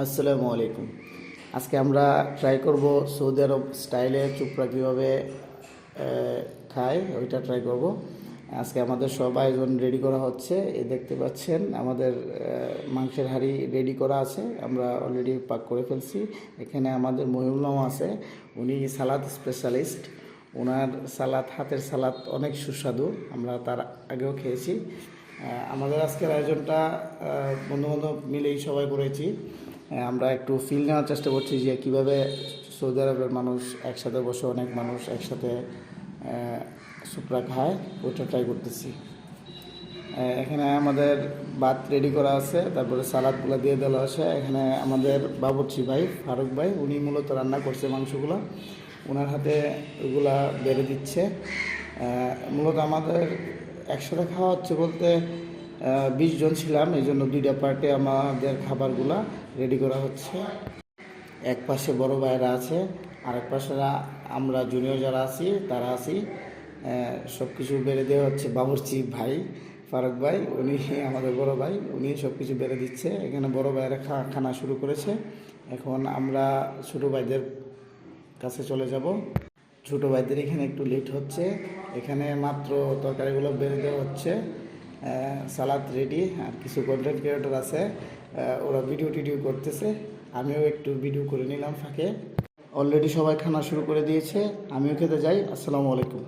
আসসালামু আলাইকুম। আজকে আমরা ট্রাই করব সৌদি আরব স্টাইলে চুপড়া কীভাবে খায়, ওইটা ট্রাই করব। আজকে আমাদের সব আয়োজন রেডি করা হচ্ছে। এই দেখতে পাচ্ছেন, আমাদের মাংসের হাঁড়ি রেডি করা আছে। আমরা অলরেডি পাক করে ফেলছি। এখানে আমাদের মহিউল্লাম আছে। উনি সালাদ স্পেশালিস্ট ওনার সালাদ, হাতের সালাদ অনেক সুস্বাদু। আমরা তার আগেও খেয়েছি। আমাদের আজকের আয়োজনটা বন্ধু বান্ধব মিলেই সবাই করেছি। আমরা একটু ফিল নেওয়ার চেষ্টা করছি যে কীভাবে সৌদি আরবের মানুষ একসাথে বসে অনেক মানুষ একসাথে সুপরা খায়, ওইটা ট্রাই করতেছি। এখানে আমাদের ভাত রেডি করা আছে, তারপরে সালাদগুলো দিয়ে দেওয়া আছে। এখানে আমাদের বাবুর্চি ভাই, ফারুক ভাই, উনি মূলত রান্না করছে মাংসগুলো। ওনার হাতে ওগুলা বেড়ে দিচ্ছে। মূলত আমাদের একসাথে খাওয়া হচ্ছে বলতে বিশ জন ছিলাম এই জন্য দুইটা পার্টে আমাদের খাবারগুলা রেডি করা হচ্ছে। এক পাশে বড় ভাইয়েরা আছে আর এক পাশে আমরা জুনিয়র যারা আছি, তারা আছি। সব কিছু বেড়ে দেওয়া হচ্ছে। বাবুর্চি ভাই, ফারুক ভাই, উনি আমাদের বড় ভাই, উনি সব কিছু বেড়ে দিচ্ছে। এখানে বড় ভাইয়েরা খানা শুরু করেছে। এখন আমরা ছোটো ভাইদের কাছে চলে যাব। ছোটো ভাইদের এখানে একটু লেট হচ্ছে। এখানে মাত্র তরকারিগুলো বেড়ে দেওয়া হচ্ছে। সালাদ রেডি আর কিছু কন্টেন্ট ক্রিয়েটর আছে ওরা ভিডিও টিডিও করতেছে। আমিও একটু ভিডিও করে নিলাম ফাঁকে। অলরেডি সবাই খানা শুরু করে দিয়েছে, আমিও খেতে যাই, আসসালামু আলাইকুম।